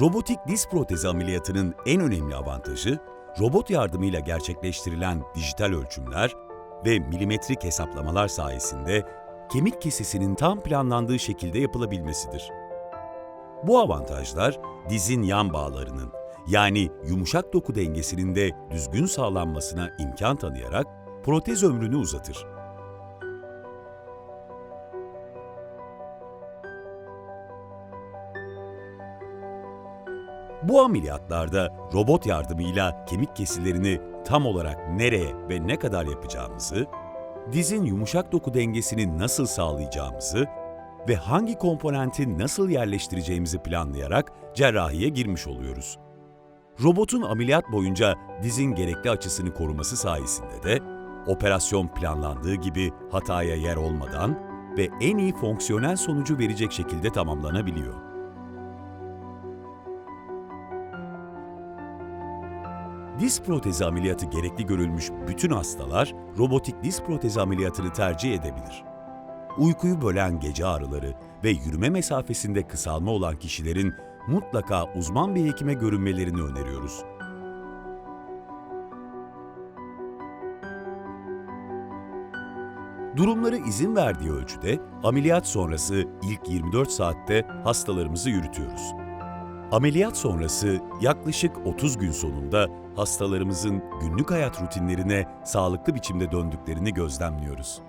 Robotik diz protezi ameliyatının en önemli avantajı, robot yardımıyla gerçekleştirilen dijital ölçümler ve milimetrik hesaplamalar sayesinde kemik kesesinin tam planlandığı şekilde yapılabilmesidir. Bu avantajlar dizin yan bağlarının yani yumuşak doku dengesinin de düzgün sağlanmasına imkan tanıyarak protez ömrünü uzatır. Bu ameliyatlarda robot yardımıyla kemik kesilerini tam olarak nereye ve ne kadar yapacağımızı, dizin yumuşak doku dengesini nasıl sağlayacağımızı ve hangi komponenti nasıl yerleştireceğimizi planlayarak cerrahiye girmiş oluyoruz. Robotun ameliyat boyunca dizin gerekli açısını koruması sayesinde de operasyon planlandığı gibi hataya yer olmadan ve en iyi fonksiyonel sonucu verecek şekilde tamamlanabiliyor. Diz protezi ameliyatı gerekli görülmüş bütün hastalar robotik diz protezi ameliyatını tercih edebilir. Uykuyu bölen gece ağrıları ve yürüme mesafesinde kısalma olan kişilerin mutlaka uzman bir hekime görünmelerini öneriyoruz. Durumları izin verdiği ölçüde ameliyat sonrası ilk 24 saatte hastalarımızı yürütüyoruz. Ameliyat sonrası yaklaşık 30 gün sonunda hastalarımızın günlük hayat rutinlerine sağlıklı biçimde döndüklerini gözlemliyoruz.